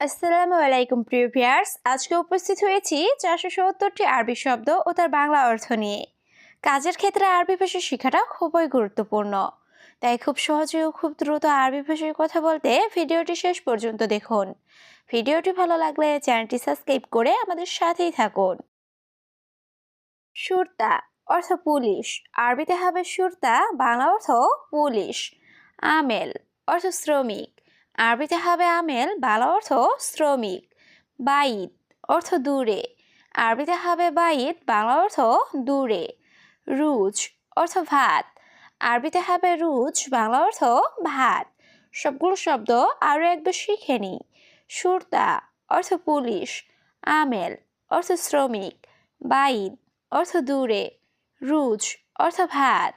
আসসালামু আলাইকুম, প্রিয় ভিয়ার্স আজকে উপস্থিত হয়েছি চারশো সত্তরটি আরবি শব্দ ও তার বাংলা অর্থ নিয়ে। কাজের ক্ষেত্রে আরবি ভাষা শেখাটা খুবই গুরুত্বপূর্ণ। তাই খুব সহজে ও খুব দ্রুত আরবি ভাষায় কথা বলতে ভিডিওটি শেষ পর্যন্ত দেখুন। ভিডিওটি ভালো লাগলে চ্যানেলটি সাবস্ক্রাইব করে আমাদের সাথেই থাকুন। সুরতা, অর্থ পুলিশ। আরবিতে হবে সুরতা, বাংলা অর্থ পুলিশ। আমেল, অর্থ শ্রমিক। আরবিতে হবে আমেল, বাংলা অর্থ শ্রমিক। বাইত অর্থ দূরে। আরবিতে হবে বাইত, বাংলা অর্থ দূরে। রুজ অর্থ ভাত। আরবিতে হবে রুজ, বাংলা অর্থ ভাত। সবগুলো শব্দ আরও একবার শিখে নিই সুরতা অর্থ পুলিশ। আমেল অর্থ শ্রমিক। বাইত অর্থ দূরে। রুজ অর্থ ভাত।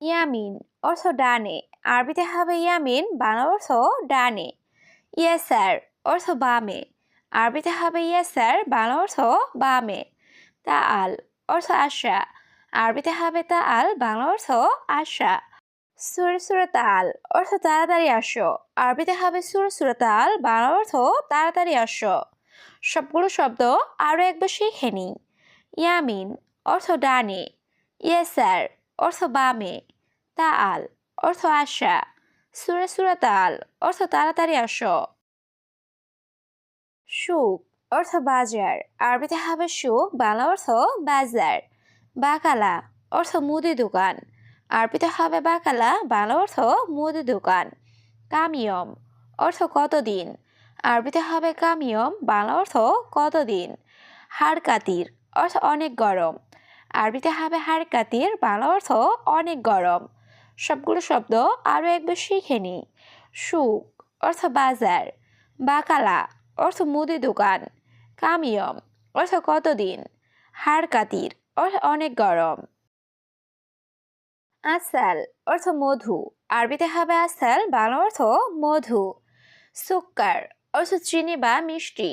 ইয়ামিন অর্থ ডানে। আরবিতে হবে ইয়ামিন বাংলা অর্থ ডানে। ইয়াসার অর্থ বামে। আরবিতে হবে ইয়াসার বাংলা অর্থ বামে। তা আল অর্থ আশা আরবিতে হবে তা আল বাংলা অর্থ আশা সুরে সুরে তাল, অর্থ তাড়াতাড়ি আসো। আরবিতে হবে সুরে সুরে তাল বাংলা অর্থ তাড়াতাড়ি আসো। সবগুলো শব্দ আরও একবার শিখে নিই। ইয়ামিন, অর্থ ডানে। ইয়েসার অর্থ বামে। তাল অর্থ আশা সুরে সুরে তাল, অর্থ তাড়াতাড়ি আসো। সুখ, অর্থ বাজার। আরবিতে হবে সুখ, বাংলা অর্থ বাজার। বাকালা, অর্থ মুদি দোকান। আরবিতে হবে বাকালা, বাংলা অর্থ মুদি দোকান। কামিয়ম, অর্থ কতদিন? আরবিতে হবে কামিয়ম, বাংলা অর্থ কতদিন? হাড়কাতির, অর্থ অনেক গরম। আরবিতে হবে হাড়কাতির, বাংলা অর্থ অনেক গরম। সবগুলো শব্দ আরও একবার শিখে নিই। সুখ, অর্থ বাজার। বাকালা, অর্থ মুদি দোকান। কামিয়ম, অর্থ কতদিন। হাড়কাতির অর্থ অনেক গরম। আসাল অর্থ মধু। আরবিতে হবে আসাল বাংলা অর্থ মধু। সুক্কার, অর্থ চিনি বা মিষ্টি।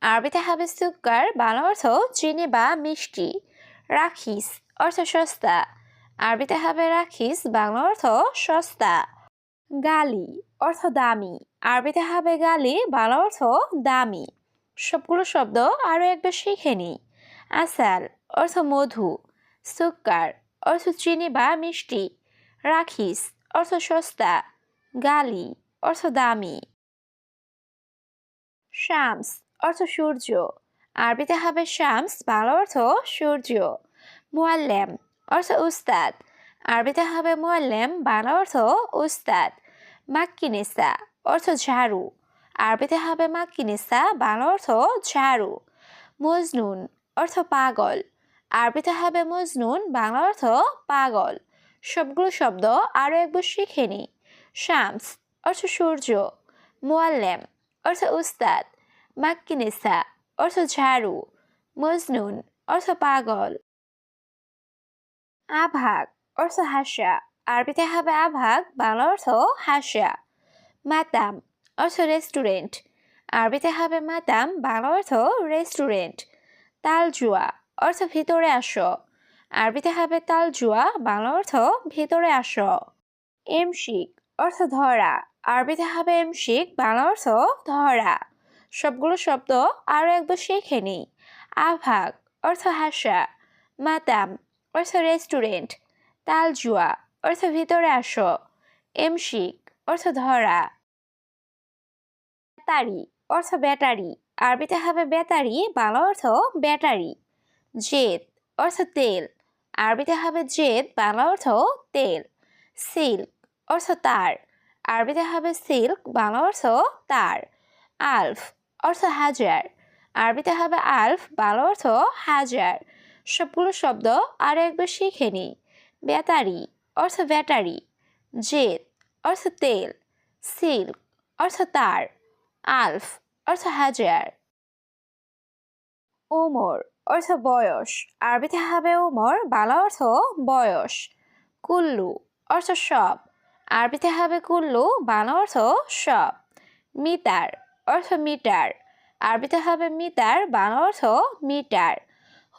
আরবিতে হবে সুক্কার, বাংলা অর্থ চিনি বা মিষ্টি। রাখিস, অর্থ সস্তা। আরবিতে হবে রাখিস, বাংলা অর্থ সস্তা। গালি অর্থ দামি। আরবিতে হবে গালি, বাংলা অর্থ দামি। সবগুলো শব্দ আরও একবার শিখে নিই আসাল অর্থ মধু। সুক্কার অর্থ চিনি বা মিষ্টি। রাখিস অর্থ সস্তা। গালি অর্থ দামি। শামস অর্থ সূর্য। আরবিতে হবে শামস, বাংলা অর্থ সূর্য। মোয়াল্লেম অর্থ উস্তাদ। আরবিতে হবে মোয়াল্লেম বাংলা অর্থ উস্তাদ। মাক্কিনেসা, অর্থ ঝাড়ু। আরবিতে হবে মাক্কিনেসা, বাংলা অর্থ ঝাড়ু। মজনুন, অর্থ পাগল। আরবিতে হবে মজনুন, বাংলা অর্থ পাগল। সবগুলো শব্দ আরও একবার শিখে নিই। শামস, অর্থ সূর্য। মোয়াল্লেম অর্থ উস্তাদ। মাক্কিনেসা, অর্থ ঝাড়ু। মজনুন, অর্থ পাগল। আভাগ অর্থ হাসা আরবিতে হবে আভাগ বাংলা অর্থ হাসা মাতাম অর্থ রেস্টুরেন্ট। আরবিতে হবে মাতাম বাংলা অর্থ রেস্টুরেন্ট। তালজুয়া অর্থ ভিতরে আসো। আরবিতে হবে তালজুয়া বাংলা অর্থ ভিতরে আসো। এমশিক অর্থ ধরা। আরবিতে হবে এমশিক বাংলা অর্থ ধরা। সবগুলো শব্দ আরও একবার শিখে নিই। আভাগ অর্থ হাসা মাতাম অর্থ রেস্টুরেন্ট, তালজুয়া, অর্থ ভিতরে আসো, এমশিক, অর্থ ধরা। ব্যাটারি, অর্থ ব্যাটারি, আরবিতে হবে ব্যাটারি, বাংলা অর্থ ব্যাটারি। জেদ, অর্থ তেল, আরবিতে হবে জেদ, বাংলা অর্থ তেল। সিল্ক, অর্থ তার, আরবিতে হবে সিল্ক, বাংলা অর্থ তার। আলফ, অর্থ হাজার, আরবিতে হবে আলফ, বাংলা অর্থ হাজার। সবগুলো শব্দ আরও একবার শিখে নিই। ব্যাটারি, অর্থ ব্যাটারি। জেদ অর্থ তেল। সিল্ক, অর্থ তার। আলফ, অর্থ হাজার। ওমর, অর্থ বয়স। আরবিতে হবে ওমর, বাংলা অর্থ বয়স। কুল্লু, অর্থ সব। আরবিতে হবে কুল্লু, বাংলা অর্থ সব। মিটার অর্থ মিটার। আরবিতে হবে মিটার বাংলা অর্থ মিটার।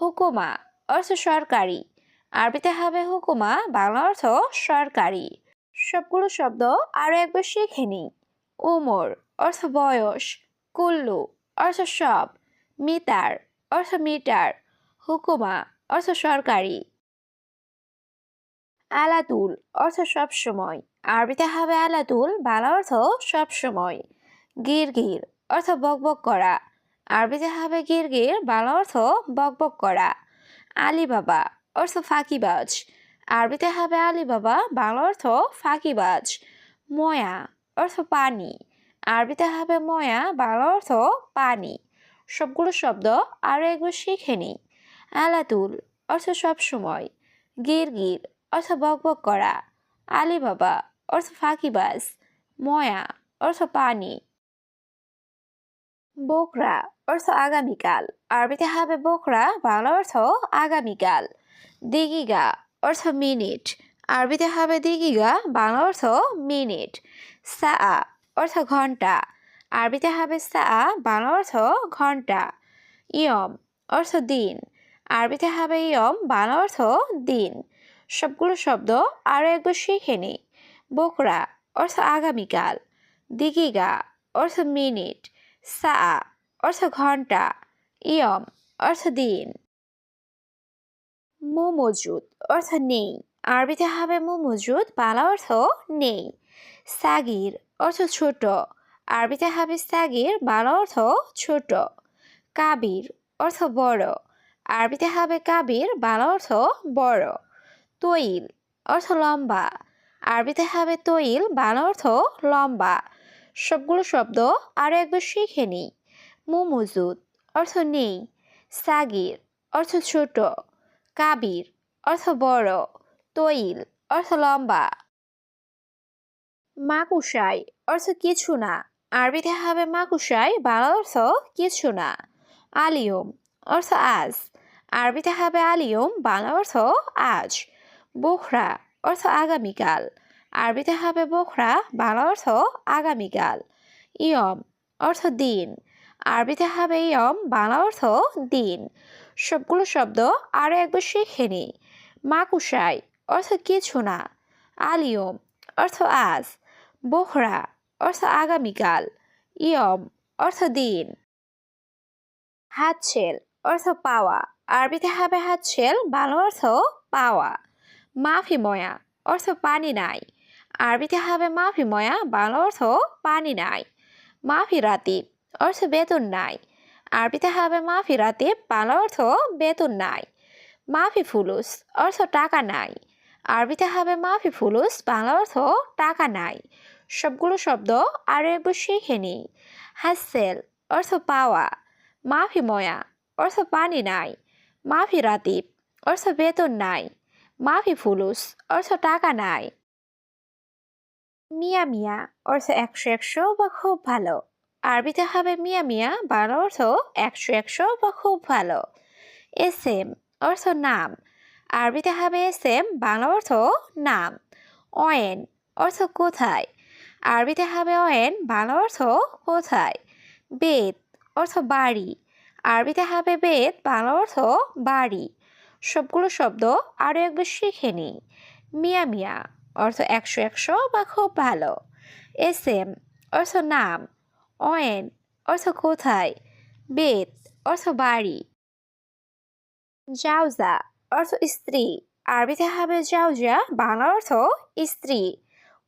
হুকুমা অর্থ সরকারি। আরবিতে হবে হুকুমা, বাংলা অর্থ সরকারি। সবগুলো শব্দ আরও একবার শিখে নিই। উমর অর্থ বয়স। কুল্লু অর্থ সব। মিটার অর্থ মিটার। হুকুমা অর্থ সরকারি। আলাতুল অর্থ সবসময় আরবিতে হবে আলাতুল, বাংলা অর্থ সবসময় গির গির অর্থ বকবক করা। আরবিতে হবে গির গির বাংলা অর্থ বকবক করা। আলিবাবা অর্থ ফাঁকিবাজ। আরবিতে হবে আলিবাবা বাংলা অর্থ ফাঁকিবাজ। ময়া অর্থ পানি। আরবিতে হবে ময়া বাংলা অর্থ পানি। সবগুলো শব্দ আরও একবার শিখে নিই। আলাতুল অর্থ সবসময় গির অর্থ বকবক করা। আলিবাবা অর্থ ফাঁকিবাজ। ময়া অর্থ পানি। বোকরা, অর্থ আগামীকাল আরবিতে হবে বোকরা, বাংলা অর্থ আগামীকাল দিগিগা, অর্থ মিনিট। আরবিতে হবে দিগিগা, বাংলা অর্থ মিনিট। সা অর্থ ঘণ্টা। আরবিতে হবে সা বাংলা অর্থ ঘণ্টা। ইয়ম, অর্থ দিন। আরবিতে হবে ইয়ম, বাংলা অর্থ দিন। সবগুলো শব্দ আরও একবার শিখে নিই। বোকরা, অর্থ আগামীকাল দিগিগা, অর্থ মিনিট। সা অর্থ ঘণ্টা ইয়ম, অর্থ দিন। মু মজুদ অর্থ নেই। আরবিতে হবে মু মজুদ বাংলা অর্থ নেই। সাগির, অর্থ ছোট। আরবিতে হবে সাগির, বাংলা অর্থ ছোট। কাবির, অর্থ বড়। আরবিতে হবে কাবির, বাংলা অর্থ বড়। তৈল, অর্থ লম্বা। আরবিতে হবে তৈল, বাংলা অর্থ লম্বা। সবগুলো শব্দ আরও একবার শিখে নিই। মু মজুদ, অর্থ নেই। সাগির, অর্থ ছোট। কাবির, অর্থ বড়। তৈল, অর্থ লম্বা। মাকুসাই, অর্থ কিছু না। আরবিতে হবে মাকুসাই, বাংলা অর্থ কিছু না। আলিয়ম, অর্থ আজ। আরবিতে হবে আলিয়ম, বাংলা অর্থ আজ। বোখরা, অর্থ আগামীকাল। আরবিতে হবে বোখরা, বাংলা অর্থ আগামীকাল ইয়ম অর্থ দিন। আরবিতে হবে ইয়ম, বাংলা অর্থ দিন। সবগুলো শব্দ আরও একবার শিখে নিই। মাকুসাই অর্থ কিছু না। আলিয়ম অর্থ আজ। বোখরা অর্থ আগামীকাল ইয়ম অর্থ দিন। হাতছেল অর্থ পাওয়া। আরবিতে হবে হাতছেল বাংলা অর্থ পাওয়া। মাফি ময়া অর্থ পানি নাই। আরবিতে হবে মাফি ময়া বাংলা অর্থ পানি নাই মাফি রাতিব অর্থ বেতন নাই আরবিতে হবে মাফি রাতিব বাংলা অর্থ বেতন নাই মাফি ফুলুস অর্থ টাকা নাই আরবিতে হবে মাফি ফুলুস বাংলা অর্থ টাকা নাই সবগুলো শব্দ আরও একবার শিখে নিই হাসেল অর্থ পাওয়া মাফি ময়া অর্থ পানি নাই মাফি রাতিব অর্থ বেতন নাই মাফি ফুলুস অর্থ টাকা নাই মিয়া মিয়া অর্থ একশো একশো বা খুব ভালো। আরবিতে হবে মিয়া মিয়া, বাংলা অর্থ একশো একশো বা খুব ভালো। এস এম অর্থ নাম। আরবিতে হবে এস এম বাংলা অর্থ নাম। অয়েন অর্থ কোথায়? আরবিতে হবে অয়েন, বাংলা অর্থ কোথায়? বেদ অর্থ বাড়ি। আরবিতে হবে বেদ, বাংলা অর্থ বাড়ি। সবগুলো শব্দ আরও একবার শিখে নিই। মিয়া মিয়া অর্থ একশো একশো বা খুব ভালো। এস এম, অর্থ নাম। অয়েন, অর্থ কোথায়? বেদ অর্থ বাড়ি। জাউজা অর্থ স্ত্রী। আরবিতে হবে জাউজা বাংলা অর্থ স্ত্রী।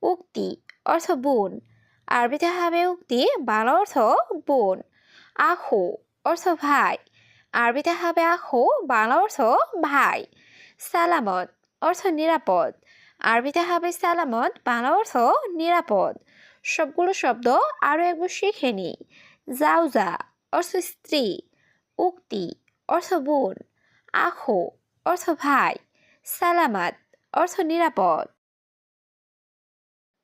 উক্তি, অর্থ বোন। আরবিতে হবে উক্তি, বাংলা অর্থ বোন। আখু, অর্থ ভাই। আরবিতে হবে আখু, বাংলা অর্থ ভাই। সালামত, অর্থ নিরাপদ। আরবিতে হবে সালামত, বাংলা অর্থ নিরাপদ। সবগুলো শব্দ আরও একবার শিখে নিই। জাউজা, অর্থ স্ত্রী। উক্তি, অর্থ বোন। আখো, অর্থ ভাই। সালামাত, অর্থ নিরাপদ।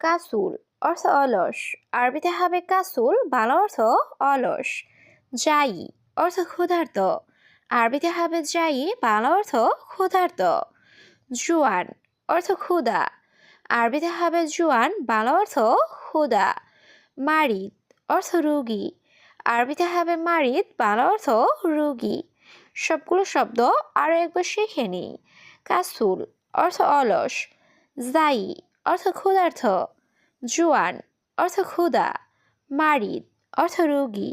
কাসুল, অর্থ অলস। আরবিতে হবে কাসুল, বাংলা অর্থ অলস। যাই অর্থ ক্ষুধার্ত। আরবিতে হবে যাই বাংলা অর্থ ক্ষুধার্ত। জুয়ান অর্থ ক্ষুধা। আরবিতে হবে জুয়ান, বাংলা অর্থ ক্ষুধা। মারিদ অর্থ রুগী। আরবিতে হবে মারিদ, বাংলা অর্থ রুগী। সবগুলো শব্দ আরও একবার শিখে নিই কাসুল অর্থ অলস। জাই অর্থ ক্ষুধার্থ। জুয়ান অর্থ ক্ষুধা। মারিদ অর্থ রোগী।